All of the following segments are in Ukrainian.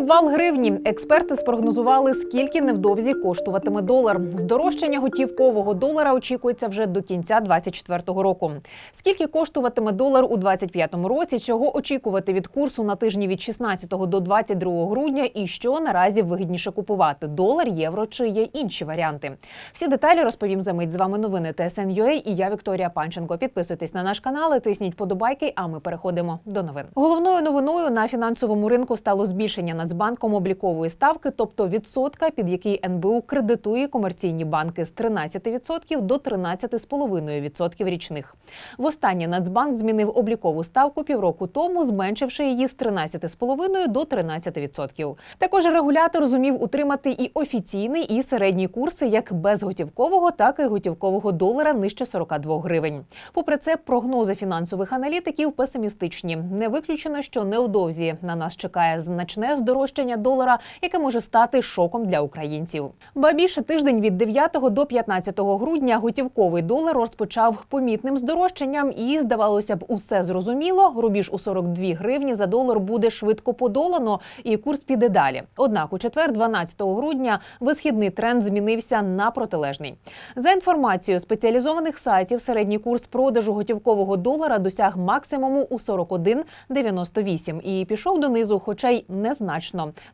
обвал гривні. Експерти спрогнозували, скільки невдовзі коштуватиме долар. Здорожчання готівкового долара очікується вже до кінця 2024 року. Скільки коштуватиме долар у 2025 році? Чого очікувати від курсу на тижні від 16 до 22 грудня? І що наразі вигідніше купувати долар, євро чи є інші варіанти? Всі деталі розповім за мить. З вами новини ТСН.UA і я Вікторія Панченко. Підписуйтесь на наш канал, тисніть подобайки. А ми переходимо до новин. Головною новиною на фінансовому ринку стало збільшення Нацбанком облікової ставки, тобто відсотка, під який НБУ кредитує комерційні банки з 13% до 13,5% річних. Востаннє Нацбанк змінив облікову ставку півроку тому, зменшивши її з 13,5% до 13%. Також регулятор зумів утримати і офіційний, і середній курси як безготівкового, так і готівкового долара нижче 42 гривень. Попри це, прогнози фінансових аналітиків песимістичні. Не виключено, що невдовзі на нас чекає значне здорожчання долара, яке може стати шоком для українців. Ба більше тиждень від 9 до 15 грудня готівковий долар розпочав помітним здорожчанням, і здавалося б, усе зрозуміло. Рубіж у 42 гривні за долар буде швидко подолано, і курс піде далі. Однак, у четвер, 12 грудня, висхідний тренд змінився на протилежний. За інформацією спеціалізованих сайтів, середній курс продажу готівкового долара досяг максимуму у 41,98 і пішов донизу, хоча й незначно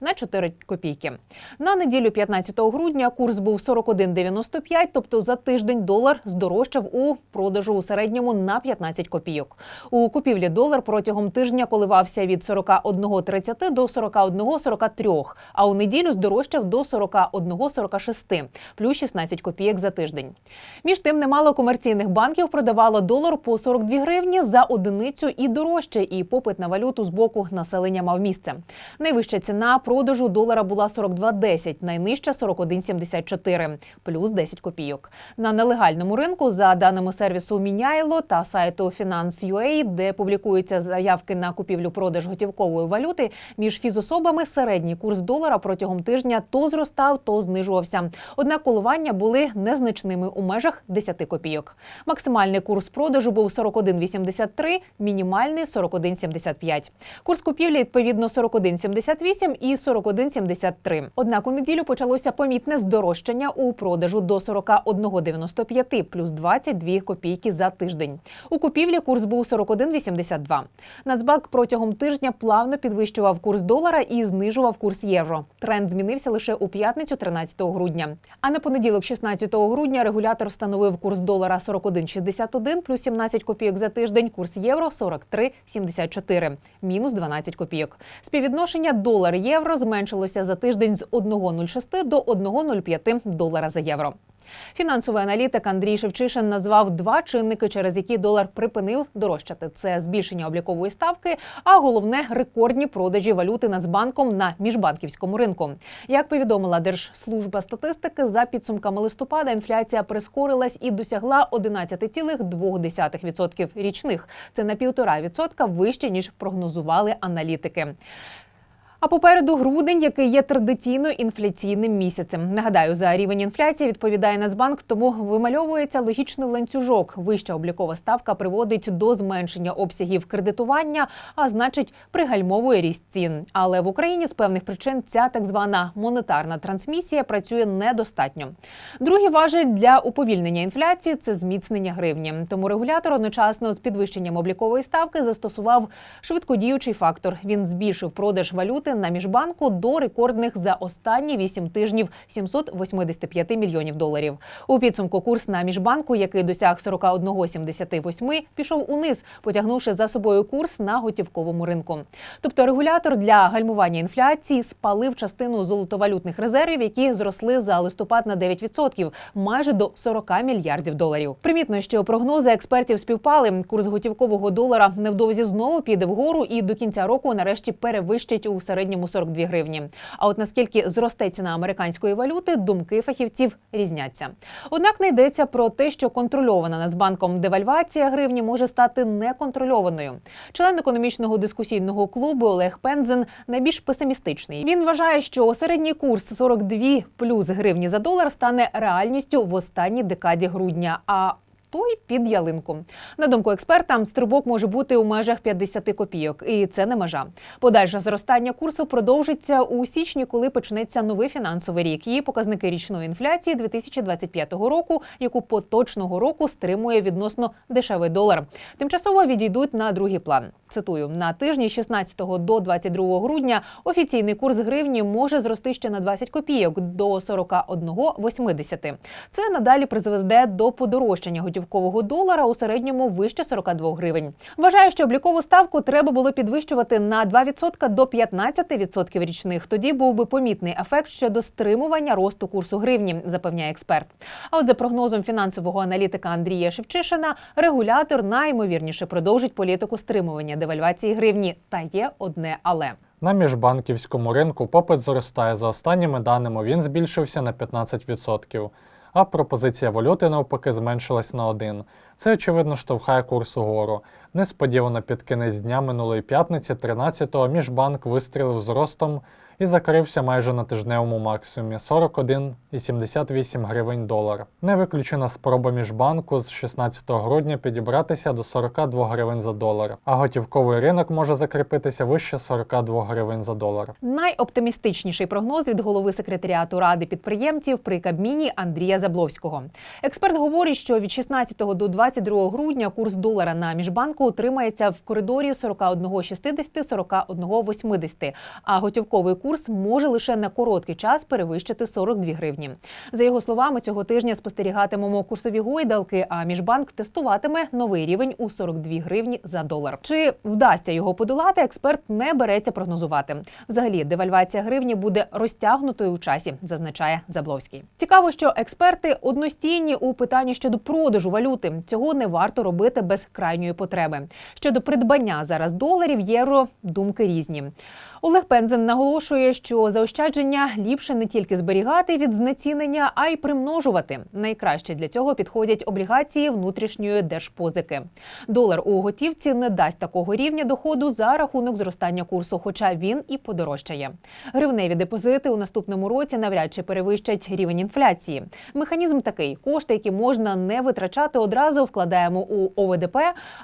на 4 копійки. На неділю 15 грудня курс був 41,95, тобто за тиждень долар здорожчав у продажу у середньому на 15 копійок. У купівлі долар протягом тижня коливався від 41,30 до 41,43, а у неділю здорожчав до 41,46, плюс 16 копійок за тиждень. Між тим, немало комерційних банків продавало долар по 42 гривні за одиницю і дорожче, і попит на валюту з боку населення мав місце. Найвища ціна продажу долара була 42,10, найнижча 41,74, плюс 10 копійок. На нелегальному ринку, за даними сервісу Міняйло та сайту Finance.ua, де публікуються заявки на купівлю-продаж готівкової валюти, між фізособами середній курс долара протягом тижня то зростав, то знижувався. Однак коливання були незначними у межах 10 копійок. Максимальний курс продажу був 41,83, мінімальний 41,75. Курс купівлі відповідно 41,78 і 41,73. Однак у неділю почалося помітне здорожчання у продажу до 41,95, плюс 22 копійки за тиждень. У купівлі курс був 41,82. Нацбанк протягом тижня плавно підвищував курс долара і знижував курс євро. Тренд змінився лише у п'ятницю, 13 грудня. А на понеділок, 16 грудня, регулятор встановив курс долара 41,61, плюс 17 копійок за тиждень, курс євро 43,74, мінус 12 копійок. Співвідношення долар-євро зменшилося за тиждень з 1,06 до 1,05 долара за євро. Фінансовий аналітик Андрій Шевчишин назвав два чинники, через які долар припинив дорожчати. Це збільшення облікової ставки, а головне рекордні продажі валюти Нацбанком на міжбанківському ринку. Як повідомила Держслужба статистики, за підсумками листопада інфляція прискорилась і досягла 11,2% річних. Це на півтора відсотка вище ніж прогнозували аналітики. А попереду грудень, який є традиційно інфляційним місяцем. Нагадаю, за рівень інфляції відповідає Нацбанк, тому вимальовується логічний ланцюжок. Вища облікова ставка приводить до зменшення обсягів кредитування, а значить, пригальмовує ріст цін. Але в Україні з певних причин ця так звана монетарна трансмісія працює недостатньо. Другий важель для уповільнення інфляції це зміцнення гривні. Тому регулятор одночасно з підвищенням облікової ставки застосував швидкодіючий фактор. Він збільшив продаж валюти на міжбанку до рекордних за останні 8 тижнів 785 мільйонів доларів. У підсумку курс на міжбанку, який досяг 41,78, пішов униз, потягнувши за собою курс на готівковому ринку. Тобто регулятор для гальмування інфляції спалив частину золотовалютних резервів, які зросли за листопад на 9%, майже до 40 мільярдів доларів. Примітно, що прогнози експертів співпали. Курс готівкового долара невдовзі знову піде вгору і до кінця року нарешті перевищить у середньому 42 гривні. А от наскільки зросте ціна американської валюти, думки фахівців різняться. Однак не йдеться про те, що контрольована Нацбанком девальвація гривні може стати неконтрольованою. Член економічного дискусійного клубу Олег Пензен найбільш песимістичний. Він вважає, що середній курс 42 плюс гривні за долар стане реальністю в останній декаді грудня. А той під ялинку. На думку експерта, стрибок може бути у межах 50 копійок, і це не межа. Подальше зростання курсу продовжиться у січні, коли почнеться новий фінансовий рік. Її показники річної інфляції 2025 року, яку поточного року стримує відносно дешевий долар. Тимчасово відійдуть на другий план. Цитую на тижні з 16 до 22 грудня офіційний курс гривні може зрости ще на 20 копійок до 41,80. Це надалі призведе до подорожчання готівкового долара у середньому вище 42 гривень. Вважаю, що облікову ставку треба було підвищувати на 2% до 15% річних. Тоді був би помітний ефект щодо стримування росту курсу гривні, запевняє експерт. А от за прогнозом фінансового аналітика Андрія Шевчишина, регулятор найімовірніше продовжить політику стримування девальвації гривні. Та є одне але. На міжбанківському ринку попит зростає. За останніми даними він збільшився на 15%, а пропозиція валюти навпаки зменшилась на 1. Це очевидно штовхає курс угору. Несподівано під кінець дня минулої п'ятниці, 13-го, міжбанк вистрілив з ростом і закрився майже на тижневому максимумі 41,78 гривень долар. Не виключена спроба міжбанку з 16 грудня підібратися до 42 гривень за долар, а готівковий ринок може закріпитися вище 42 гривень за долар. Найоптимістичніший прогноз від голови секретаріату ради підприємців при Кабміні Андрія Забловського. Експерт говорить, що від 16 до 22 грудня курс долара на міжбанку утримається в коридорі 41,60-41,80, а готівковий курс може лише на короткий час перевищити 42 гривні. За його словами, цього тижня спостерігатимемо курсові гойдалки, а міжбанк тестуватиме новий рівень у 42 гривні за долар. Чи вдасться його подолати? Експерт не береться прогнозувати. Взагалі, девальвація гривні буде розтягнутою у часі, зазначає Забловський. Цікаво, що експерти одностійні у питанні щодо продажу валюти. Цього не варто робити без крайньої потреби. Щодо придбання зараз доларів, євро думки різні. Олег Пензен наголошує, що заощадження ліпше не тільки зберігати від знецінення, а й примножувати. Найкраще для цього підходять облігації внутрішньої держпозики. Долар у готівці не дасть такого рівня доходу за рахунок зростання курсу, хоча він і подорожчає. Гривневі депозити у наступному році навряд чи перевищать рівень інфляції. Механізм такий: кошти, які можна не витрачати одразу, вкладаємо у ОВДП,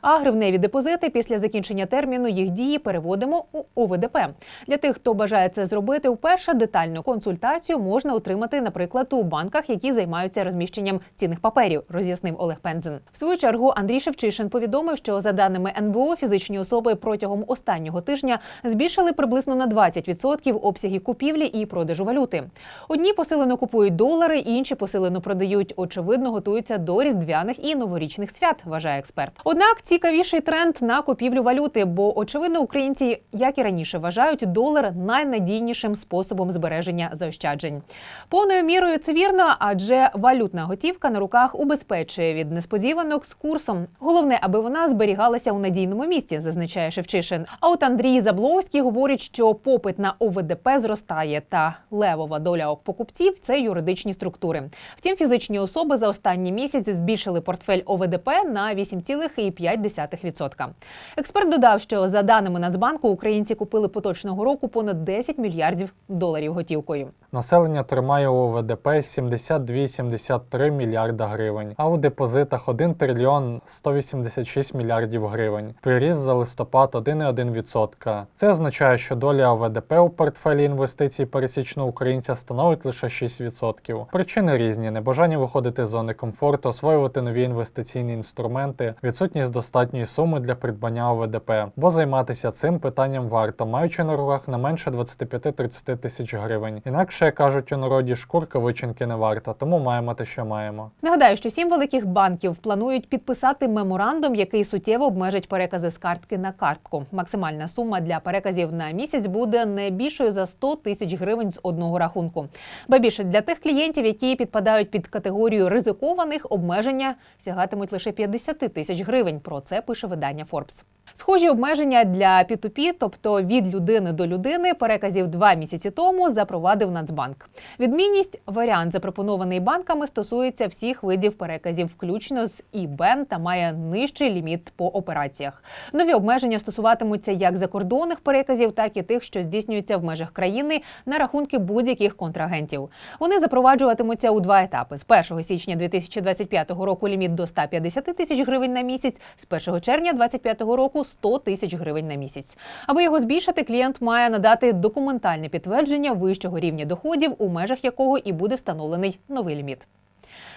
а гривневі депозити після закінчення терміну їх дії переводимо у ОВДП. Для тих, хто бажає це зробити, вперше детальну консультацію можна отримати, наприклад, у банках, які займаються розміщенням цінних паперів, роз'яснив Олег Пензен. В свою чергу Андрій Шевчишин повідомив, що за даними НБУ, фізичні особи протягом останнього тижня збільшили приблизно на 20% обсяги купівлі і продажу валюти. Одні посилено купують долари, інші посилено продають. Очевидно, готуються до різдвяних і новорічних свят. Вважає експерт. Однак цікавіший тренд на купівлю валюти, бо очевидно, українці, як і раніше, вважають долар найнадійнішим способом збереження заощаджень. Повною мірою це вірно, адже валютна готівка на руках убезпечує від несподіванок з курсом. Головне, аби вона зберігалася у надійному місці, зазначає Шевчишин. А от Андрій Забловський говорить, що попит на ОВДП зростає, та левова доля покупців це юридичні структури. Втім, фізичні особи за останній місяць збільшили портфель ОВДП на 8,5%. Експерт додав, що за даними Нацбанку українці купили поточного року понад 10 мільярдів доларів готівкою. Населення тримає у ОВДП 72,73 мільярда гривень, а у депозитах 1 трильйон 186 мільярдів гривень. Приріст за листопад 1,1%. Це означає, що доля ОВДП у портфелі інвестицій пересічного українця становить лише 6%. Причини різні: небажання виходити з зони комфорту, освоювати нові інвестиційні інструменти, відсутність достатньої суми для придбання ОВДП, бо займатися цим питанням варто, маючи на руках не менше 25-30 тисяч гривень. Інакше, кажуть у народі, шкурка вичинки не варта, тому маємо те, що маємо. Нагадаю, що сім великих банків планують підписати меморандум, який суттєво обмежить перекази з картки на картку. Максимальна сума для переказів на місяць буде не більшою за 100 тисяч гривень з одного рахунку. Ба більше для тих клієнтів, які підпадають під категорію ризикованих, обмеження сягатимуть лише 50 тисяч гривень. Про це пише видання Forbes. Схожі обмеження для P2P, тобто від людини людини до людини переказів два місяці тому запровадив Нацбанк. Відмінність варіант, запропонований банками, стосується всіх видів переказів, включно з ІБЕН та має нижчий ліміт по операціях. Нові обмеження стосуватимуться як закордонних переказів, так і тих, що здійснюються в межах країни на рахунки будь-яких контрагентів. Вони запроваджуватимуться у два етапи: з 1 січня 2025 року ліміт до 150 тисяч гривень на місяць, з 1 червня 2025 року 100 тисяч гривень на місяць. Аби його збільшити, клієнт має надати документальне підтвердження вищого рівня доходів, у межах якого і буде встановлений новий ліміт.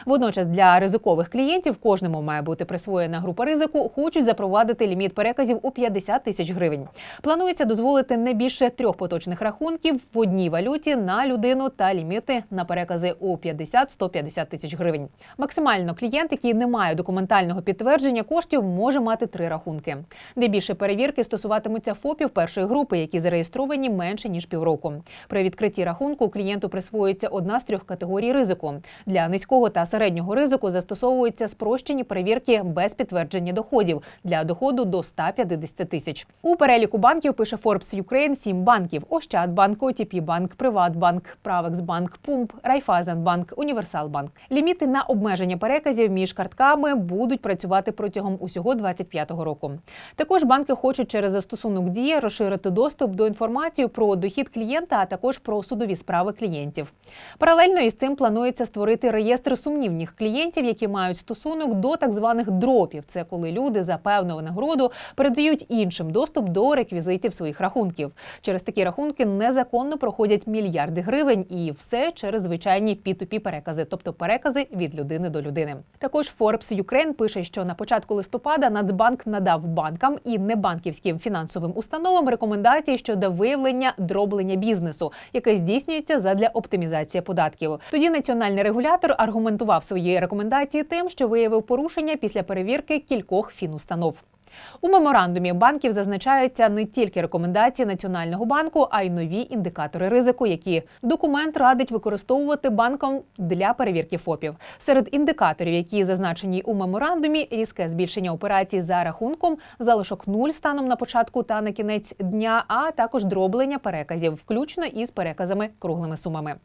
Водночас для ризикових клієнтів кожному має бути присвоєна група ризику. Хочуть запровадити ліміт переказів у 50 тисяч гривень. Планується дозволити не більше трьох поточних рахунків в одній валюті на людину та ліміти на перекази у 50-150 тисяч гривень. Максимально клієнт, який не має документального підтвердження коштів, може мати три рахунки. Найбільше перевірки стосуватимуться ФОПів першої групи, які зареєстровані менше ніж півроку. При відкритті рахунку клієнту присвоюється одна з трьох категорій ризику. Для низького та середнього ризику застосовуються спрощені перевірки без підтвердження доходів для доходу до 150 тисяч. У переліку банків пише Forbes Ukraine сім банків: Ощадбанк, OTP Банк, Приватбанк, Правексбанк, Пумп, Райфайзенбанк, Універсалбанк. Ліміти на обмеження переказів між картками будуть працювати протягом усього 2025 року. Також банки хочуть через застосунок дія розширити доступ до інформації про дохід клієнта, а також про судові справи клієнтів. Паралельно із цим планується створити реєстр сумнівних клієнтів, які мають стосунок до так званих дропів. Це коли люди за певну винагороду передають іншим доступ до реквізитів своїх рахунків. Через такі рахунки незаконно проходять мільярди гривень, і все через звичайні P2P перекази, тобто перекази від людини до людини. Також Forbes Ukraine пише, що на початку листопада Нацбанк надав банкам і небанківським фінансовим установам рекомендації щодо виявлення дроблення бізнесу, яке здійснюється задля оптимізації податків. Тоді національний регулятор аргументував свої рекомендації тим, що виявив порушення після перевірки кількох фінустанов. У меморандумі банків зазначаються не тільки рекомендації Національного банку, а й нові індикатори ризику, які документ радить використовувати банкам для перевірки ФОПів. Серед індикаторів, які зазначені у меморандумі, різке збільшення операцій за рахунком, залишок нуль станом на початку та на кінець дня, а також дроблення переказів, включно із переказами круглими сумами.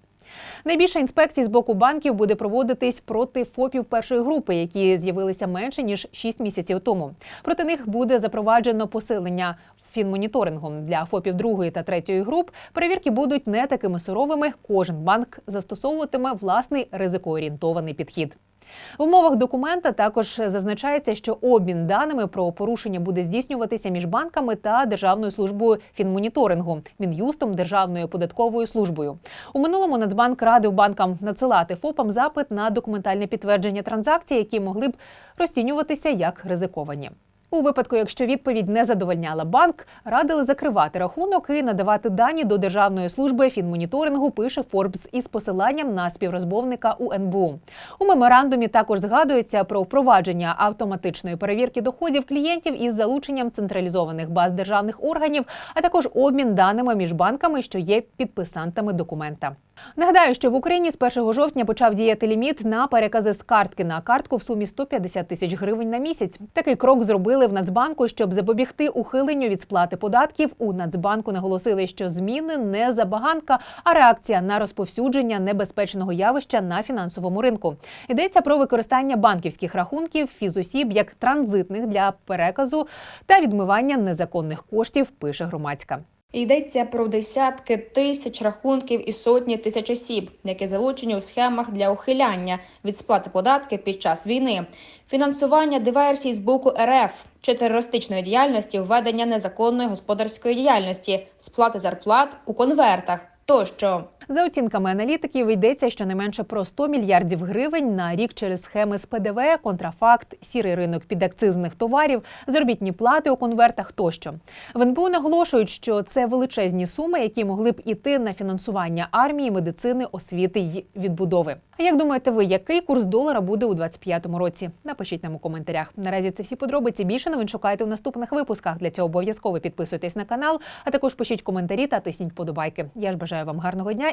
Найбільше інспекцій з боку банків буде проводитись проти ФОПів першої групи, які з'явилися менше ніж 6 місяців тому. Проти них буде запроваджено посилення фінмоніторингом для ФОПів другої та третьої груп. Перевірки будуть не такими суровими. Кожен банк застосовуватиме власний ризикоорієнтований підхід. В умовах документа також зазначається, що обмін даними про порушення буде здійснюватися між банками та Державною службою фінмоніторингу, мін'юстом Державною податковою службою. У минулому Нацбанк радив банкам надсилати ФОПам запит на документальне підтвердження транзакцій, які могли б розцінюватися як ризиковані. У випадку, якщо відповідь не задовольняла банк, радили закривати рахунок і надавати дані до Державної служби фінмоніторингу. Пише Форбс із посиланням на співрозмовника УНБУ. У меморандумі також згадується про впровадження автоматичної перевірки доходів клієнтів із залученням централізованих баз державних органів, а також обмін даними між банками, що є підписантами документа. Нагадаю, що в Україні з 1 жовтня почав діяти ліміт на перекази з картки на картку в сумі 150 тисяч гривень на місяць. Такий крок зробили в Нацбанку, щоб запобігти ухиленню від сплати податків. У Нацбанку наголосили, що зміни не забаганка, а реакція на розповсюдження небезпечного явища на фінансовому ринку. Йдеться про використання банківських рахунків фізосіб як транзитних для переказу та відмивання незаконних коштів. Пише громадська. Йдеться про десятки тисяч рахунків і сотні тисяч осіб, які залучені у схемах для ухиляння від сплати податків під час війни, фінансування диверсій з боку РФ чи терористичної діяльності, введення незаконної господарської діяльності, сплати зарплат у конвертах тощо. За оцінками аналітиків йдеться щонайменше про 100 мільярдів гривень на рік через схеми з ПДВ, контрафакт, сірий ринок підакцизних товарів, заробітні плати у конвертах тощо. В НБУ наголошують, що це величезні суми, які могли б іти на фінансування армії, медицини, освіти й відбудови. А як думаєте ви, який курс долара буде у 2025 році? Напишіть нам у коментарях. Наразі це всі подробиці. Більше новин шукайте у наступних випусках. Для цього обов'язково підписуйтесь на канал, а також пишіть коментарі та тисніть подобайки. Я ж бажаю вам гарного дня